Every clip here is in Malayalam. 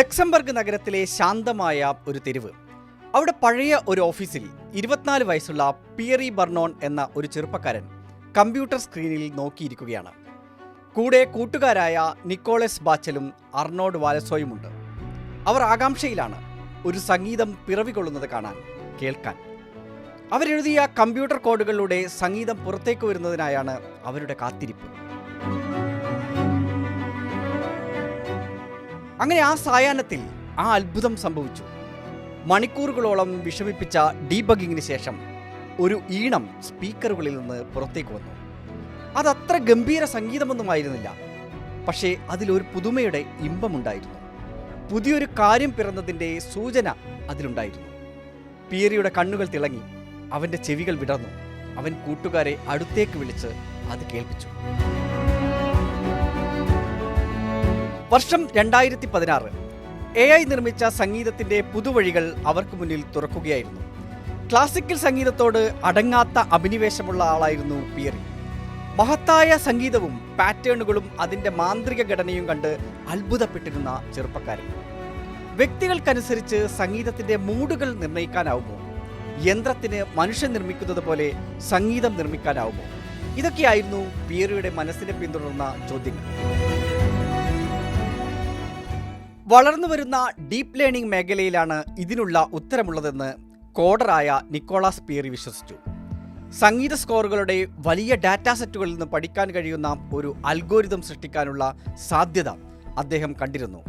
ലക്സംബർഗ് നഗരത്തിലെ ശാന്തമായ ഒരു തെരുവ്. അവിടെ പഴയ ഒരു ഓഫീസിൽ ഇരുപത്തിനാല് വയസ്സുള്ള പിയറി ബർണോൺ എന്ന ഒരു ചെറുപ്പക്കാരൻ കമ്പ്യൂട്ടർ സ്ക്രീനിൽ നോക്കിയിരിക്കുകയാണ്. കൂടെ കൂട്ടുകാരായ നിക്കോളസ് ബാച്ചലും അർണോഡ് വാലസോയുമുണ്ട്. അവർ ആകാംക്ഷയിലാണ് ഒരു സംഗീതം പിറവികൊള്ളുന്നത് കാണാൻ കേൾക്കാൻ. അവരെഴുതിയ കമ്പ്യൂട്ടർ കോഡുകളിലൂടെ സംഗീതം പുറത്തേക്ക് വരുന്നതിനായാണ് അവരുടെ കാത്തിരിപ്പ്. അങ്ങനെ ആ സായാഹ്നത്തിൽ ആ അത്ഭുതം സംഭവിച്ചു. മണിക്കൂറുകളോളം വിഷമിപ്പിച്ച ഡീബഗിങ്ങിന് ശേഷം ഒരു ഈണം സ്പീക്കറുകളിൽ നിന്ന് പുറത്തേക്ക് വന്നു. അതത്ര ഗംഭീര സംഗീതമൊന്നുമായിരുന്നില്ല. പക്ഷേ അതിലൊരു പുതുമയുടെ ഇമ്പമുണ്ടായിരുന്നു. പുതിയൊരു കാര്യം പിറന്നതിന്റെ സൂചന അതിലുണ്ടായിരുന്നു. പിയറിയുടെ കണ്ണുകൾ തിളങ്ങി. അവന്റെ ചെവികൾ വിടർന്നു. അവൻ കൂട്ടുകാരെ അടുത്തേക്ക് വിളിച്ച് അത് കേൾപ്പിച്ചു. വർഷം രണ്ടായിരത്തി പതിനാറ് എ ഐ നിർമ്മിച്ച സംഗീതത്തിന്റെ പുതുവഴികൾ അവർക്ക് മുന്നിൽ തുറക്കുകയായിരുന്നു. ക്ലാസിക്കൽ സംഗീതത്തോട് അടങ്ങാത്ത അഭിനിവേശമുള്ള ആളായിരുന്നു പിയറി. മഹത്തായ സംഗീതവും പാറ്റേണുകളും അതിന്റെ മാന്ത്രിക ഘടനയും കണ്ട് അത്ഭുതപ്പെട്ടിരുന്ന ചെറുപ്പക്കാരൻ. വ്യക്തികൾക്കനുസരിച്ച് സംഗീതത്തിന്റെ മൂടുകൾ നിർണയിക്കാനാവുമോ? യന്ത്രത്തിന് മനുഷ്യൻ നിർമ്മിക്കുന്നത് പോലെ സംഗീതം നിർമ്മിക്കാനാവുമോ? ഇതൊക്കെയായിരുന്നു പിയറിയുടെ മനസ്സിനെ പിന്തുടർന്ന ചോദ്യങ്ങൾ. വളർന്നു വരുന്ന ഡീപ് ലേണിംഗ് മേഖലയിലാണ് ഇതിനുള്ള ഉത്തരമുള്ളതെന്ന് കോഡറായ നിക്കോളാസ് പിയറി വിശ്വസിച്ചു. സംഗീത സ്കോറുകളുടെ വലിയ ഡാറ്റാ സെറ്റുകളിൽ നിന്ന് പഠിക്കാൻ കഴിയുന്ന ഒരു അൽഗോരിതം സൃഷ്ടിക്കാനുള്ള സാധ്യത അദ്ദേഹം കണ്ടിരുന്നു.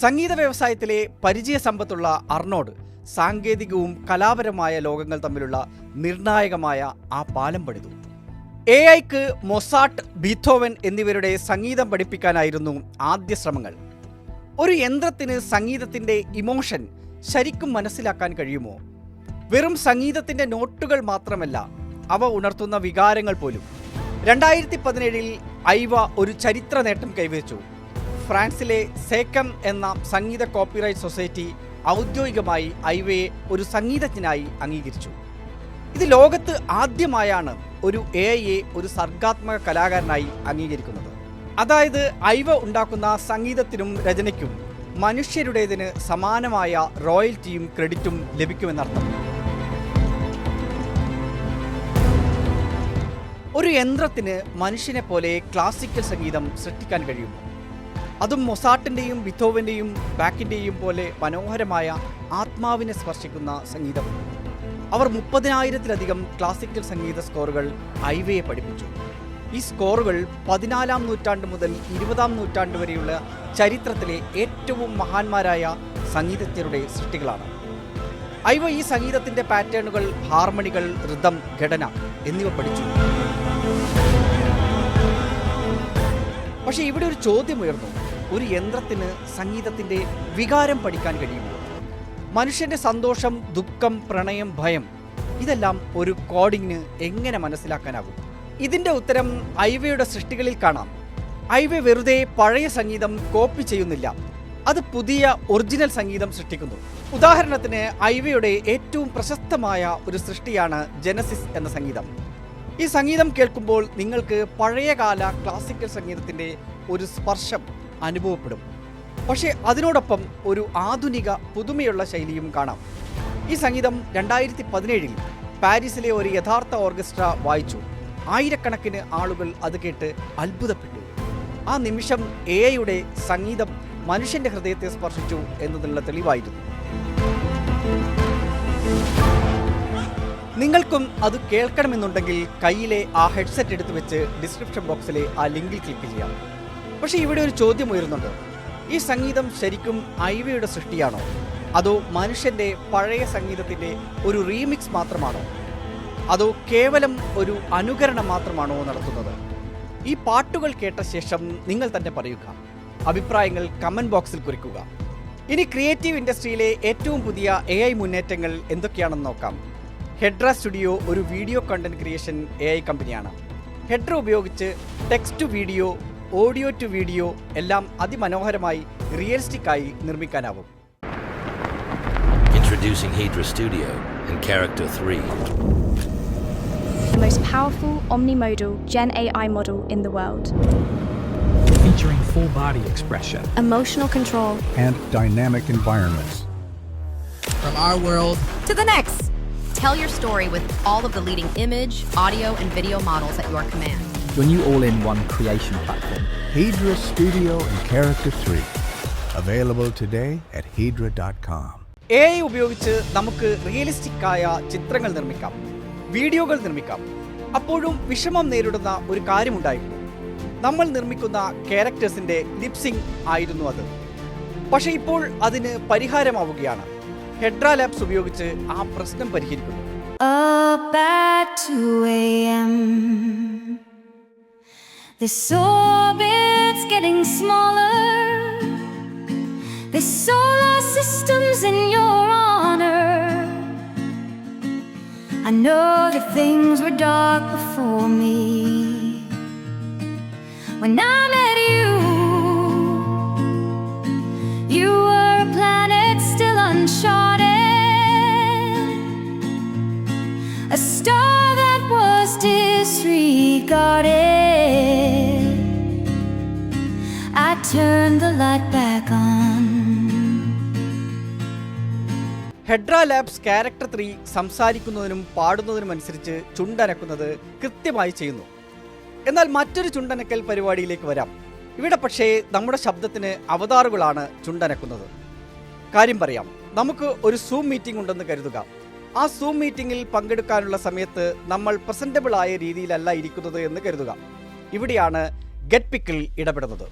സംഗീത വ്യവസായത്തിലെ പരിചയ സമ്പത്തുള്ള അർണോഡ് സാങ്കേതികവും കലാപരമായ ലോകങ്ങൾ തമ്മിലുള്ള നിർണായകമായ ആ പാലം പണിതു. എ ഐക്ക് മൊസാട്ട് ബീത്തോവൻ എന്നിവരുടെ സംഗീതം പഠിപ്പിക്കാനായിരുന്നു ആദ്യ ശ്രമങ്ങൾ. ഒരു യന്ത്രത്തിന് സംഗീതത്തിന്റെ ഇമോഷൻ ശരിക്കും മനസ്സിലാക്കാൻ കഴിയുമോ? വെറും സംഗീതത്തിന്റെ നോട്ടുകൾ മാത്രമല്ല അവ ഉണർത്തുന്ന വികാരങ്ങൾ പോലും. രണ്ടായിരത്തി പതിനേഴിൽ ഐവ ഒരു ചരിത്ര നേട്ടം കൈവരിച്ചു. ഫ്രാൻസിലെ സേക്കം എന്ന സംഗീത കോപ്പിറൈറ്റ് സൊസൈറ്റി ഔദ്യോഗികമായി ഐവയെ ഒരു സംഗീതജ്ഞനായി അംഗീകരിച്ചു. ഇത് ലോകത്ത് ആദ്യമായാണ് ഒരു എ ഒരു സർഗാത്മക കലാകാരനായി അംഗീകരിക്കുന്നത്. അതായത് ഐവ ഉണ്ടാക്കുന്ന സംഗീതത്തിനും രചനയ്ക്കും മനുഷ്യരുടേതിന് സമാനമായ റോയൽറ്റിയും ക്രെഡിറ്റും ലഭിക്കുമെന്നർത്ഥം. ഒരു യന്ത്രത്തിന് മനുഷ്യനെ പോലെ ക്ലാസിക്കൽ സംഗീതം സൃഷ്ടിക്കാൻ കഴിയും അതും മൊസാട്ടിന്റെയും വിധോവിന്റെയും ബാക്കിന്റെയും പോലെ മനോഹരമായ ആത്മാവിനെ സ്പർശിക്കുന്ന സംഗീതം. അവർ മുപ്പതിനായിരത്തിലധികം ക്ലാസിക്കൽ സംഗീത സ്കോറുകൾ ഐവയെ പഠിപ്പിച്ചു. ഈ സ്കോറുകൾ പതിനാലാം നൂറ്റാണ്ട് മുതൽ ഇരുപതാം നൂറ്റാണ്ട് വരെയുള്ള ചരിത്രത്തിലെ ഏറ്റവും മഹാന്മാരായ സംഗീതജ്ഞരുടെ സൃഷ്ടികളാണ്. അയവ ഈ സംഗീതത്തിന്റെ പാറ്റേണുകൾ ഹാർമണികൾ ഋതം ഘടന എന്നിവ പഠിച്ചു. പക്ഷേ ഇവിടെ ഒരു ചോദ്യം ഉയർന്നു ഒരു യന്ത്രത്തിന് സംഗീതത്തിന്റെ വികാരം പഠിക്കാൻ കഴിയുമോ? മനുഷ്യന്റെ സന്തോഷം ദുഃഖം പ്രണയം ഭയം ഇതെല്ലാം ഒരു കോഡിങ്ങിന് എങ്ങനെ മനസ്സിലാക്കാനാകും? ഇതിന്റെ ഉത്തരം ഐവയുടെ സൃഷ്ടികളിൽ കാണാം. ഐവ വെറുതെ പഴയ സംഗീതം കോപ്പി ചെയ്യുന്നില്ല. അത് പുതിയ ഒറിജിനൽ സംഗീതം സൃഷ്ടിക്കുന്നു. ഉദാഹരണത്തിന് ഐവയുടെ ഏറ്റവും പ്രശസ്തമായ ഒരു സൃഷ്ടിയാണ് ജനസിസ് എന്ന സംഗീതം. ഈ സംഗീതം കേൾക്കുമ്പോൾ നിങ്ങൾക്ക് പഴയകാല ക്ലാസിക്കൽ സംഗീതത്തിന്റെ ഒരു സ്പർശം അനുഭവപ്പെടും. പക്ഷേ അതിനോടൊപ്പം ഒരു ആധുനിക പുതുമയുള്ള ശൈലിയും കാണാം. ഈ സംഗീതം രണ്ടായിരത്തി പതിനേഴിൽ പാരീസിലെ ഒരു യഥാർത്ഥ ഓർക്കസ്ട്ര വായിച്ചു. ആയിരക്കണക്കിന് ആളുകൾ അത് കേട്ട് അത്ഭുതപ്പെട്ടു. ആ നിമിഷം എയുടെ സംഗീതം മനുഷ്യന്റെ ഹൃദയത്തെ സ്പർശിച്ചു എന്നതിനുള്ള തെളിവായിരുന്നു. നിങ്ങൾക്കും അത് കേൾക്കണമെന്നുണ്ടെങ്കിൽ കയ്യിലെ ആ ഹെഡ്സെറ്റ് എടുത്തു വെച്ച് ഡിസ്ക്രിപ്ഷൻ ബോക്സിലെ ആ ലിങ്കിൽ ക്ലിക്ക് ചെയ്യാം. പക്ഷേ ഇവിടെ ഒരു ചോദ്യം ഉയരുന്നുണ്ട്. ഈ സംഗീതം ശരിക്കും ഐവയുടെ സൃഷ്ടിയാണോ? അതോ മനുഷ്യന്റെ പഴയ സംഗീതത്തിന്റെ ഒരു റീമിക്സ് മാത്രമാണോ? അതോ കേവലം ഒരു അനുകരണം മാത്രമാണോ നടത്തുന്നത്? ഈ പാട്ടുകൾ കേട്ട ശേഷം നിങ്ങൾ തന്നെ പറയുക. അഭിപ്രായങ്ങൾ കമന്റ് ബോക്സിൽ കുറിക്കുക. ഇനി ക്രിയേറ്റീവ് ഇൻഡസ്ട്രിയിലെ ഏറ്റവും പുതിയ എ ഐ മുന്നേറ്റങ്ങൾ എന്തൊക്കെയാണെന്ന് നോക്കാം. ഹെഡ്ര സ്റ്റുഡിയോ ഒരു video content creation A I കമ്പനിയാണ് ഹെഡ്ര ഉപയോഗിച്ച് text to video audio to video എല്ലാം അതിമനോഹരമായി റിയലിസ്റ്റിക്കായി നിർമ്മിക്കാനാവും. Introducing Hydra Studio and Character 3. the most powerful omnimodal Gen AI model in the world. featuring full body expression. emotional control and dynamic environments. From our world to the next. Tell your story with all of the leading image, audio, and video models at your command. your new all-in-one creation platform. Hedra Studio and Character 3. Available today at hedra.com. A I ഉപയോഗിച്ച് നമുക്ക് റിയലിസ്റ്റിക് ആയ ചിത്രങ്ങൾ നിർമ്മിക്കാം വീഡിയോകൾ നിർമ്മിക്കാം. അപ്പോഴും വിഷമം നേരിടുന്ന ഒരു കാര്യമുണ്ടായിരുന്നു. നമ്മൾ നിർമ്മിക്കുന്ന ക്യാരക്ടേഴ്സിന്റെ ലിപ്സിംഗ് ആയിരുന്നു അത്. പക്ഷേ ഇപ്പോൾ അതിന് പരിഹാരമാവുകയാണ്. ഹെഡ്ര ലാബ്സ് ഉപയോഗിച്ച് ആ പ്രശ്നം പരിഹരിക്കുന്നു. Up at 2 a.m. This orbit's getting smaller. This solar system's in your honor. I know that things were dark before me. When I met you, you were a planet still uncharted. A star that was disregarded. I turned the light back on. Hedra labs character three സംസാരിക്കുന്നതിനും പാടുന്നതിനും അനുസരിച്ച് ചുണ്ടനക്കുന്നത് കൃത്യമായി ചെയ്യുന്നു. എന്നാൽ മറ്റൊരു ചുണ്ടനക്കൽ പരിപാടിയിലേക്ക് വരാം. ഇവിടെ പക്ഷേ നമ്മുടെ ശബ്ദത്തിന് അവതാറുകളാണ് ചുണ്ടനക്കുന്നത്. കാര്യം പറയാം. നമുക്ക് ഒരു സൂം മീറ്റിംഗ് ഉണ്ടെന്ന് കരുതുക. ആ സൂം മീറ്റിംഗിൽ പങ്കെടുക്കാനുള്ള സമയത്ത് നമ്മൾ പ്രസന്റബിൾ ആയ രീതിയിലല്ല ഇരിക്കുന്നത് എന്ന് കരുതുക. ഇവിടെയാണ് ഗെറ്റ് പിക്കിൽ ഇടപെടുന്നത്.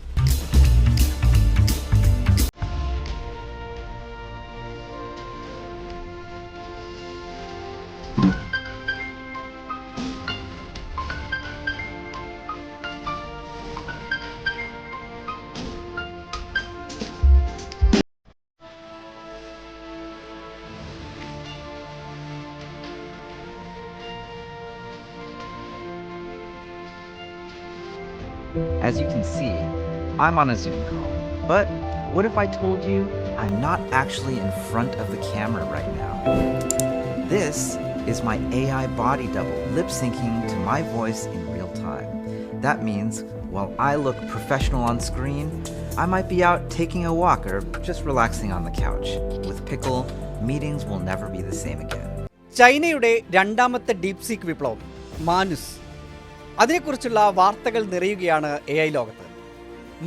As you can see, I'm on a Zoom call. But what if I told you I'm not actually in front of the camera right now? This is my AI body double lip syncing to my voice in real time. That means while I look professional on screen, I might be out taking a walk or just relaxing on the couch. With Pickle, meetings will never be the same again. ചൈനയുടെ രണ്ടാമത്തെ ഡീപ് സീക്ക് വിപ്ലവം മാനുസ് അതിനെക്കുറിച്ചുള്ള വാർത്തകൾ നിറയുകയാണ് എ ഐ ലോകത്ത്.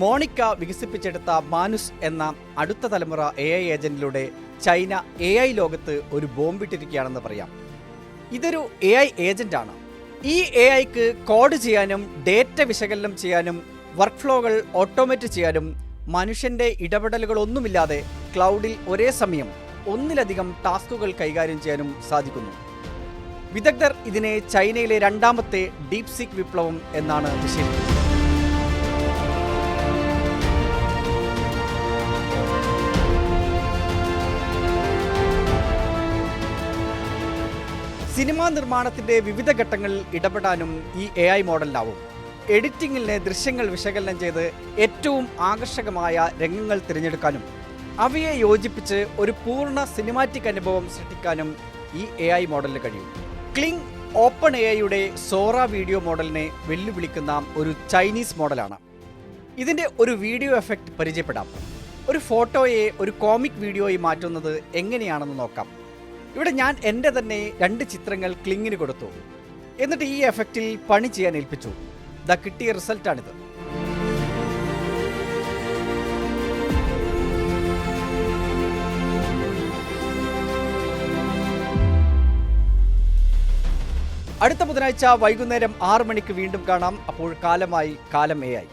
മോണിക്ക വികസിപ്പിച്ചെടുത്ത മാനുസ് എന്ന അടുത്ത തലമുറ എ ഐ ഏജന്റിലൂടെ ചൈന എ ഐ ലോകത്ത് ഒരു ബോംബിട്ടിരിക്കുകയാണെന്ന് പറയാം. ഇതൊരു എ ഐ ഏജന്റാണ്. ഈ എ ഐക്ക് കോഡ് ചെയ്യാനും ഡേറ്റ വിശകലനം ചെയ്യാനും വർക്ക് ഫ്ലോകൾ ഓട്ടോമേറ്റ് ചെയ്യാനും മനുഷ്യന്റെ ഇടപെടലുകളൊന്നുമില്ലാതെ ക്ലൗഡിൽ ഒരേ സമയം ഒന്നിലധികം ടാസ്കുകൾ കൈകാര്യം ചെയ്യാനും സാധിക്കുന്നു. വിദഗ്ധർ ഇതിനെ ചൈനയിലെ രണ്ടാമത്തെ ഡീപ് സിക് വിപ്ലവം എന്നാണ് വിശേഷിപ്പിക്കുന്നത് സിനിമാ നിർമ്മാണത്തിന്റെ വിവിധ ഘട്ടങ്ങളിൽ ഇടപെടാനും ഈ എ ഐ മോഡലിലാവും. എഡിറ്റിംഗിലെ ദൃശ്യങ്ങൾ വിശകലനം ചെയ്ത് ഏറ്റവും ആകർഷകമായ രംഗങ്ങൾ തിരഞ്ഞെടുക്കാനും അവയെ യോജിപ്പിച്ച് ഒരു പൂർണ സിനിമാറ്റിക് അനുഭവം സൃഷ്ടിക്കാനും ഈ എ ഐ മോഡലിന് കഴിയും. ക്ലിങ് ഓപ്പൺ എ ഐയുടെ സോറ വീഡിയോ മോഡലിനെ വെല്ലുവിളിക്കുന്ന ഒരു ചൈനീസ് മോഡലാണ്. ഇതിന്റെ ഒരു വീഡിയോ എഫക്റ്റ് പരിചയപ്പെടാം. ഒരു ഫോട്ടോയെ ഒരു കോമിക് വീഡിയോയി മാറ്റുന്നത് എങ്ങനെയാണെന്ന് നോക്കാം. ഇവിടെ ഞാൻ എന്റെ തന്നെ രണ്ട് ചിത്രങ്ങൾ ക്ലിങ്ങിന് കൊടുത്തു. എന്നിട്ട് ഈ എഫക്റ്റിൽ പണി ചെയ്യാൻ ഏൽപ്പിച്ചു. ദ കിട്ടിയ റിസൾട്ടാണിത്. അടുത്ത ബുധനാഴ്ച വൈകുന്നേരം ആറു മണിക്ക് വീണ്ടും കാണാം. അപ്പോൾ കാലമായി കാലം എ ആയി.